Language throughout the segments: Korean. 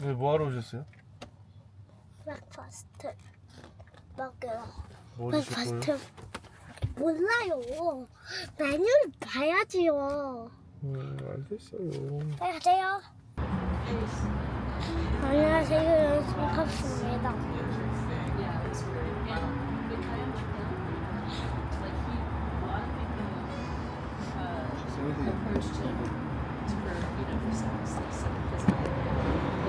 네, 뭐 하러 오셨어요? 브렉퍼스트 먹으러 뭐 드실 거예요? 브렉퍼스트 몰라요. 메뉴를 봐야지요. 음, 알겠어요. 가세요. 안녕하세요. 손갑습니다. 아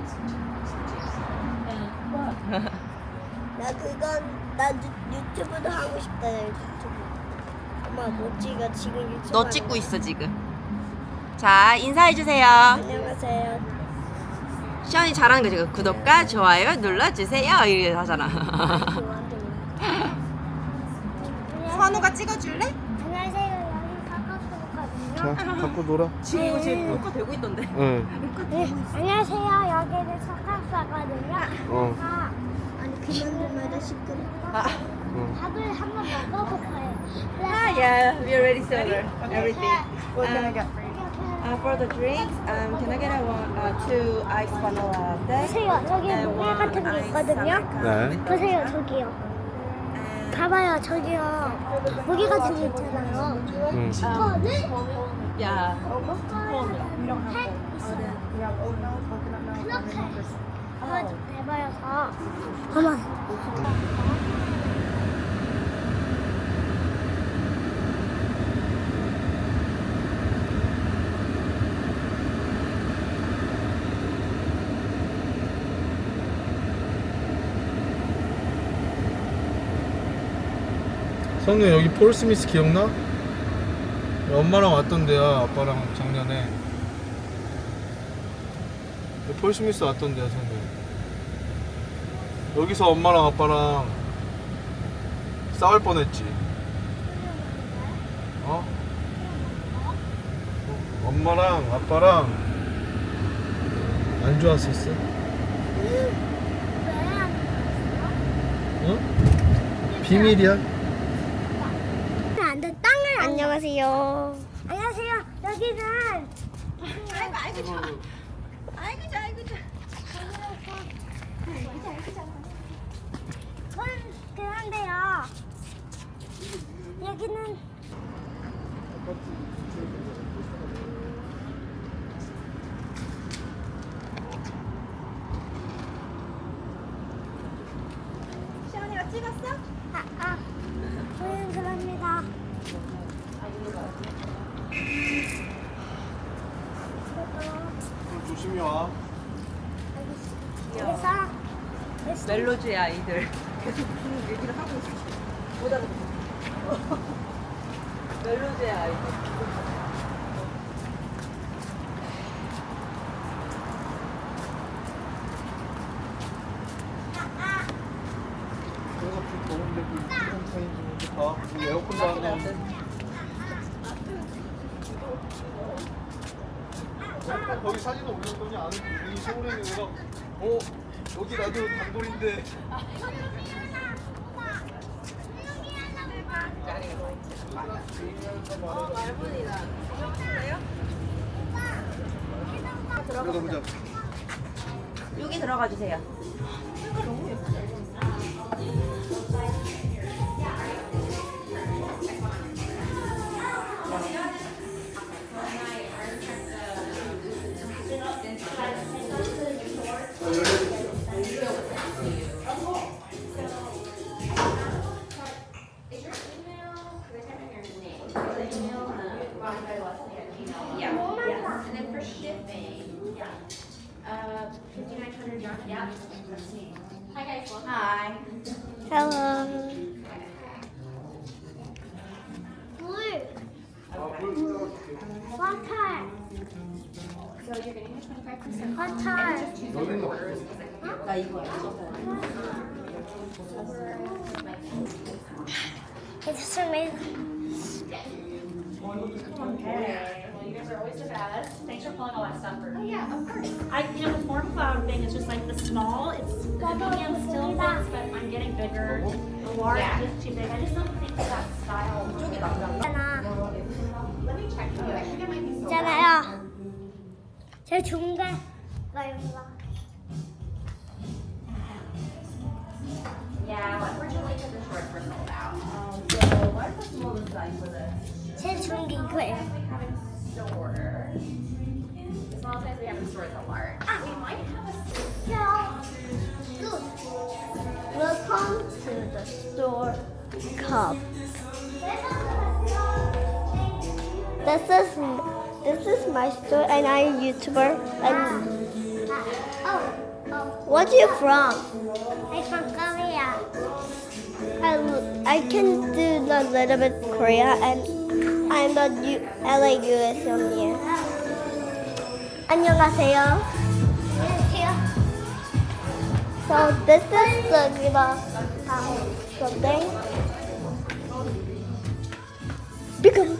expertise. And, but, 나 그건 나 유, 유튜브도 하고 싶다 유튜브 엄마 모찌가 지금 유튜브 너 찍고. 있어 지금. 자 인사해 주세요. 안녕하세요 시연이 잘하는 거 지금 구독과 좋아요 눌러주세요 이렇게 하잖아. 선우가 찍어줄래? 안녕하세요 여기 자, 갖고 놀아. 지금 이거 지금 물고 되고 있던데. 응. 네, 안녕하세요 여기는 사과수거든요 어. 아, 아니 그만 좀 하자 시끄러 아, 응. 밥을 한번 먹어볼까요? ah, yeah, we already served everything. What can I get for you? Uh, for the drinks, um, can I get a one, uh, two ice vanilla latte? 보세요 저기 and 모래 one 같은 게 ice 있거든요 americano 네. with 보세요 저기요 and 봐봐요 저기요 모기 같은 게 있잖아요 응. 이거는 yeah. 그렇게 아마 좀 대봐여서 가만 성우 여기 폴 스미스 기억나? 엄마랑 왔던 데야 아빠랑 작년에 여기 폴 스미스 왔던 데야 성우 여기서 엄마랑 아빠랑 싸울 뻔했지 어? 어, 엄마랑 아빠랑 안 좋았었어? 어? 비밀이야? 안녕하세요 안녕하세요 여기는 아이고 아이고 좋아. 아이고 좋아 아이고 좋아. 그런데요 여기는 시연이가 찍었어? 아, 아, 저희는 그럽니다. 조심히 와 그래서 멜로디의 아이들 계속 무슨 얘기를 하고 있어. 못 알아듣어. 멜로디의 아이들. 뭐 에어컨도 안 나오는데 어, 거기 사진 올렸더니 아는 분이 서울에 내가 어 여기 나도 단골인데. 들어가 보자. 여기 들어가 주세요. For shipping, yeah. Uh, fifty-nine hundred yards, yeah. That's me. Hi guys, welcome. Hi. Hello. 물. 아물 따라줄게 화탈. So you're getting a twenty-five percent. 화탈. 여기는 없어 나이 Okay. Well, you guys are always the best. Thanks for pulling all that stuff for. Oh yeah, of course. I, you know, the form cloud thing is just like the small, it's, the medium still fits, but I'm getting bigger. The large Yeah. is too big. I just don't think that style. 이쪽이 낫다. 있잖아. Let me check for you. I think it might be so. 있잖아요. 제일 좋은 게 이거입니다. Yeah, well, unfortunately, because the shorts were sold out. So why is that small this size for this? Since when did quit? Store. As long as we have the large. Ah. We might have a. Good. Welcome to the store cup. This is this is my store and I'm a YouTuber and ah. Ah. oh. oh. Where are you from? I'm from Korea. I, I can do a little bit Korea and I'm the U- LA US 연이에요. 안녕하세요. 안녕하세요. So this is the Giba Town building. Become.